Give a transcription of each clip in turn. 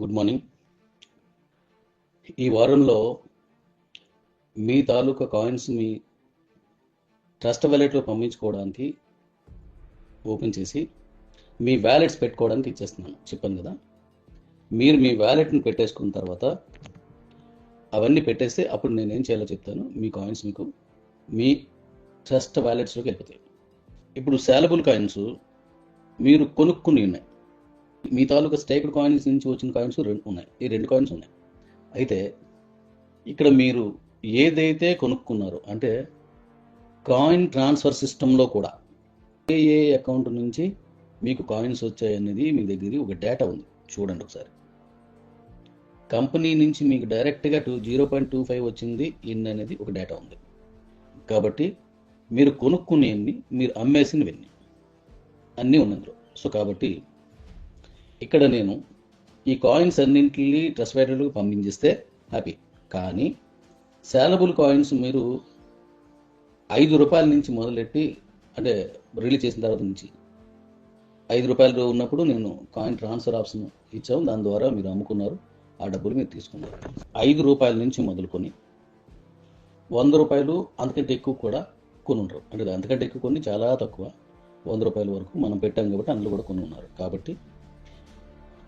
Good morning. ఈ వారంలో మీ తాలూకా కాయిన్స్ మీ ట్రస్ట్ వ్యాలెట్లో పంపించుకోవడానికి ఓపెన్ చేసి మీ వ్యాలెట్స్ పెట్టుకోవడానికి ఇచ్చేస్తున్నాను. చెప్పాను కదా. మీరు మీ వ్యాలెట్ని పెట్టేసుకున్న తర్వాత అవన్నీ పెట్టేస్తే అప్పుడు నేను ఏం చేయాలో చెప్తాను. మీ కాయిన్స్ మీకు మీ ట్రస్ట్ వ్యాలెట్స్లోకి వెళ్ళిపోతాయి. ఇప్పుడు శాలబుల్ కాయిన్స్ మీరు కొనుక్కుని ఉన్నాయి. మీ తాలూకా స్టేక్డ్ కాయిన్స్ నుంచి వచ్చిన కాయిన్స్ రెండు ఉన్నాయి. ఈ రెండు కాయిన్స్ ఉన్నాయి. అయితే ఇక్కడ మీరు ఏదైతే కొనుక్కున్నారో అంటే కాయిన్ ట్రాన్స్ఫర్ సిస్టంలో కూడా ఏ ఏ అకౌంట్ నుంచి మీకు కాయిన్స్ వచ్చాయనేది మీ దగ్గర ఒక డేటా ఉంది. చూడండి ఒకసారి. కంపెనీ నుంచి మీకు డైరెక్ట్గా two zero point two five వచ్చింది ఇన్ అనేది ఒక డేటా ఉంది. కాబట్టి మీరు కొనుక్కునేవి మీరు అమ్మేసినవి అన్నీ ఉన్నాయి అందులో. సో కాబట్టి ఇక్కడ నేను ఈ కాయిన్స్ అన్నింటినీ ట్రస్ట్ వ్యాలెట్లకు పంపించిస్తే హ్యాపీ కానీ శాలబుల్ కాయిన్స్ మీరు ఐదు రూపాయల నుంచి మొదలెట్టి అంటే రిలీజ్ చేసిన తర్వాత నుంచి ఐదు రూపాయలు ఉన్నప్పుడు నేను కాయిన్ ట్రాన్స్ఫర్ ఆప్షన్ ఇచ్చాము. దాని ద్వారా మీరు అమ్ముకున్నారు. ఆ డబ్బులు మీరు తీసుకున్నారు. ఐదు రూపాయల నుంచి మొదలుకొని వంద రూపాయలు అంతకంటే ఎక్కువ కూడా కొనుంటారు అంటే అంతకంటే ఎక్కువ కొన్ని చాలా తక్కువ. వంద రూపాయల వరకు మనం పెట్టాం కాబట్టి అందులో కూడా కొన్ని ఉన్నారు కాబట్టి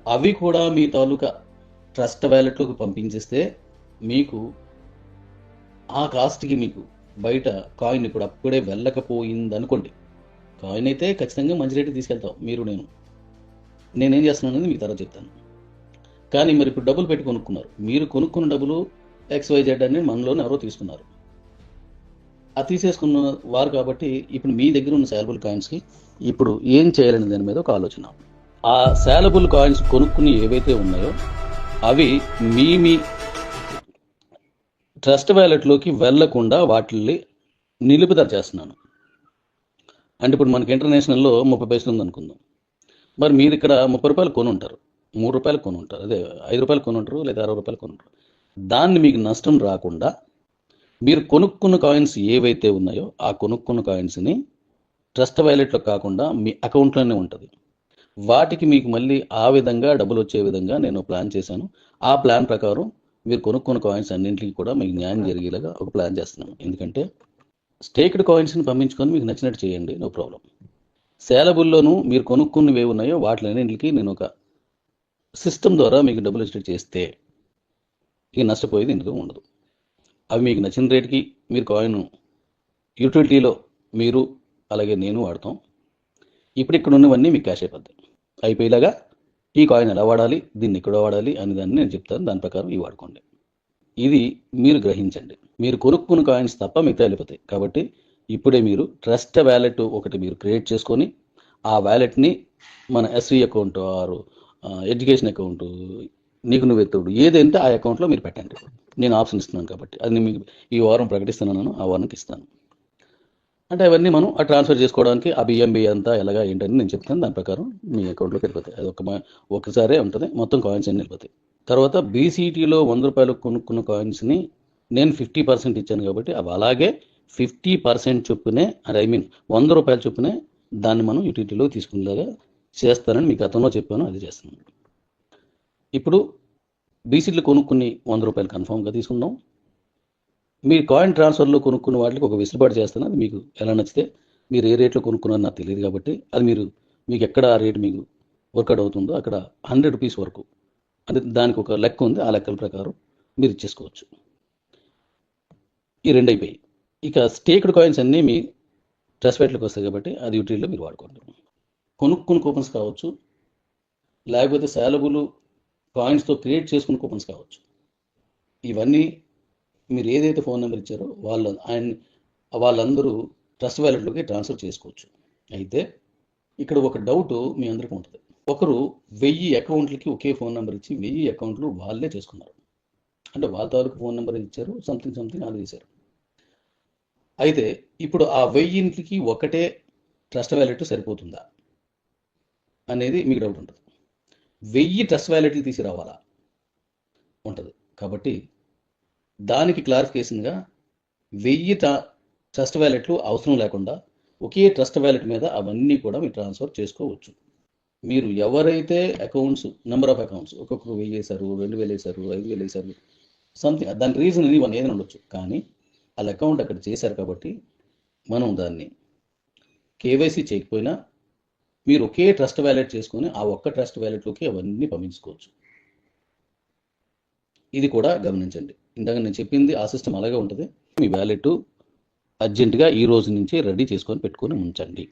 అవి కూడా మీ తాలూకా ట్రస్ట్ వ్యాలెట్లోకి పంపించేస్తే మీకు ఆ కాస్ట్కి మీకు బయట కాయిన్ ఇప్పుడు అప్పుడే వెళ్ళకపోయింది అనుకోండి కాయిన్ అయితే ఖచ్చితంగా మంచి రేటు తీసుకెళ్తాం మీరు నేను నేనేం చేస్తున్నాను అనేది మీ తర్వాత చెప్తాను. కానీ మరి ఇప్పుడు డబ్బులు పెట్టి కొనుక్కున్నారు. మీరు కొనుక్కున్న డబ్బులు ఎక్స్వైజెడ్ అనేది మనలోనే ఎవరో తీసుకున్నారు. ఆ తీసేసుకున్న వారు కాబట్టి ఇప్పుడు మీ దగ్గర ఉన్న శాలబుల్ కాయిన్స్కి ఇప్పుడు ఏం చేయాలనే దాని మీద ఒక ఆలోచన. ఆ శాలబుల్ కాయిన్స్ కొనుక్కుని ఏవైతే ఉన్నాయో అవి మీ మీ ట్రస్ట్ వ్యాలెట్లోకి వెళ్ళకుండా వాటిని నిలుపుదల చేస్తున్నాను. అంటే ఇప్పుడు మనకి ఇంటర్నేషనల్లో ముప్పై పైసలు ఉంది అనుకుందాం మరి మీరు ఇక్కడ ముప్పై రూపాయలు కొని ఉంటారు మూడు రూపాయలు కొని ఉంటారు అదే ఐదు రూపాయలు కొని ఉంటారు లేదా అరవై రూపాయలు కొని ఉంటారు దాన్ని మీకు నష్టం రాకుండా మీరు కొనుక్కున్న కాయిన్స్ ఏవైతే ఉన్నాయో ఆ కొనుక్కున్న కాయిన్స్ని ట్రస్ట్ వ్యాలెట్లో కాకుండా మీ అకౌంట్లోనే ఉంటుంది. వాటికి మీకు మళ్ళీ ఆ విధంగా డబ్బులు వచ్చే విధంగా నేను ప్లాన్ చేశాను. ఆ ప్లాన్ ప్రకారం మీరు కొనుక్కున్న కాయిన్స్ అన్నింటికి కూడా మీకు న్యాయం జరిగేలాగా ఒక ప్లాన్ చేస్తున్నాను ఎందుకంటే స్టేక్డ్ కాయిన్స్ని పంపించుకొని మీకు నచ్చినట్టు చేయండి నో ప్రాబ్లం సేలబుల్లోనూ మీరు కొనుక్కున్నవి ఏ ఉన్నాయో వాటిలన్నింటికి నేను ఒక సిస్టమ్ ద్వారా మీకు డబ్బులు వచ్చేటట్టు చేస్తే ఇక నష్టపోయేది ఎందుకు ఉండదు. అవి మీకు నచ్చిన రేటుకి మీరు కాయిన్ యూటిలిటీలో మీరు అలాగే నేను వాడతాం. ఇప్పుడు ఇక్కడ ఉన్నవన్నీ మీకు క్యాష్ అయిపోద్ది అయిపోయేలాగా ఈ కాయిన్ ఎలా వాడాలి దీన్ని ఇక్కడ వాడాలి అని దాన్ని నేను చెప్తాను. దాని ప్రకారం ఇవి వాడుకోండి. ఇది మీరు గ్రహించండి. మీరు కొనుక్కున్న కాయిన్స్ తప్ప మిగతా వెళ్ళిపోతాయి. కాబట్టి ఇప్పుడే మీరు ట్రస్ట్ వ్యాలెట్ ఒకటి మీరు క్రియేట్ చేసుకొని ఆ వ్యాలెట్ని మన ఎస్వి అకౌంట్ ఆరు ఎడ్యుకేషన్ అకౌంట్ నీకు నువ్వు ఎత్తుడు ఏదంటే ఆ అకౌంట్లో మీరు పెట్టండి. నేను ఆప్షన్ ఇస్తున్నాను కాబట్టి అది మీకు ఈ వారం ప్రకటిస్తున్నాను ఆ వారానికి ఇస్తాను. అంటే అవన్నీ మనం ఆ ట్రాన్స్ఫర్ చేసుకోవడానికి ఆ బిఎంబి అంతా ఎలాగా ఏంటని నేను చెప్తాను. దాని ప్రకారం మీ అకౌంట్లోకి వెళ్ళిపోతాయి. అది ఒక ఒకసారే ఉంటుంది. మొత్తం కాయిన్స్ అన్ని వెళ్ళిపోతాయి. తర్వాత బీసీటీలో వంద రూపాయలు కొనుక్కున్న కాయిన్స్ని నేను ఫిఫ్టీ పర్సెంట్ ఇచ్చాను కాబట్టి అవి అలాగే ఫిఫ్టీ పర్సెంట్ చొప్పునే అది ఐ మీన్ వంద రూపాయల చొప్పునే దాన్ని మనం యూటిలిటీలో తీసుకునేలాగా చేస్తానని మీకు గతంలో చెప్పాను. అది చేస్తున్నాను ఇప్పుడు బీసీట్లు కొనుక్కుని వంద రూపాయలు కన్ఫామ్గా తీసుకుందాం. మీరు కాయిన్ ట్రాన్స్ఫర్లో కొనుక్కున్న వాటికి ఒక వెసులుబాటు చేస్తాను. అది మీకు ఎలా నచ్చితే మీరు ఏ రేట్లో కొనుక్కున్నారో నాకు తెలియదు కాబట్టి అది మీరు మీకు ఎక్కడ ఆ రేట్ మీకు వర్కౌట్ అవుతుందో అక్కడ హండ్రెడ్ రూపీస్ వరకు. అంటే దానికి ఒక లెక్క ఉంది. ఆ లెక్కల ప్రకారం మీరు ఇచ్చేసుకోవచ్చు ఈ రెండు అయిపోయి ఇక స్టేక్డ్ కాయిన్స్ అన్నీ మీ ట్రస్ట్ రేట్లోకి వస్తాయి కాబట్టి అది యూటీలో మీరు వాడుకోండి. కొనుక్కున్న కూపన్స్ కావచ్చు లేకపోతే శాలబుల్ కాయిన్స్తో క్రియేట్ చేసుకున్న కూపన్స్ కావచ్చు. ఇవన్నీ మీరు ఏదైతే ఫోన్ నెంబర్ ఇచ్చారో వాళ్ళ ఆయన వాళ్ళందరూ ట్రస్ట్ వ్యాలెట్లోకి ట్రాన్స్ఫర్ చేసుకోవచ్చు. అయితే ఇక్కడ ఒక డౌట్ మీ అందరికీ ఉంటుంది. ఒకరు వెయ్యి అకౌంట్లకి ఒకే ఫోన్ నెంబర్ ఇచ్చి వెయ్యి అకౌంట్లు వాళ్ళే చేసుకున్నారు. అంటే వాళ్ళ తాలూకు ఫోన్ నెంబర్ ఇచ్చారు సంథింగ్ సంథింగ్ అది చేశారు. అయితే ఇప్పుడు ఆ వెయ్యింటికి ఒకటే ట్రస్ట్ వ్యాలెట్ సరిపోతుందా అనేది మీకు డౌట్ ఉంటుంది. వెయ్యి ట్రస్ట్ వ్యాలెట్లు తీసి రావాలా ఉంటుంది. కాబట్టి దానికి క్లారిఫికేషన్గా వెయ్యి ట్రస్ట్ వ్యాలెట్లు అవసరం లేకుండా ఒకే ట్రస్ట్ వ్యాలెట్ మీద అవన్నీ కూడా మీరు ట్రాన్స్ఫర్ చేసుకోవచ్చు. మీరు ఎవరైతే అకౌంట్స్ నెంబర్ ఆఫ్ అకౌంట్స్ ఒక్కొక్క వెయ్యి వేశారు రెండు వేలు వేశారు ఐదు వేలు వేశారు సంథింగ్ దాని రీజన్ ఇది వన్ ఏదైనా ఉండొచ్చు. కానీ వాళ్ళ అకౌంట్ అక్కడ చేశారు కాబట్టి మనం దాన్ని కేవైసీ చేయకపోయినా మీరు ఒకే ట్రస్ట్ వ్యాలెట్ చేసుకొని ఆ ఒక్క ట్రస్ట్ వ్యాలెట్లోకి అవన్నీ పంపించుకోవచ్చు. ఇది కూడా గమనించండి. ఇందాక నేను చెప్పింది ఆ సిస్టమ్ అలాగే ఉంటుంది. మీ వ్యాలెట్ అర్జెంటుగా ఈ రోజు నుంచి రెడీ చేసుకొని పెట్టుకొని ఉంచండి.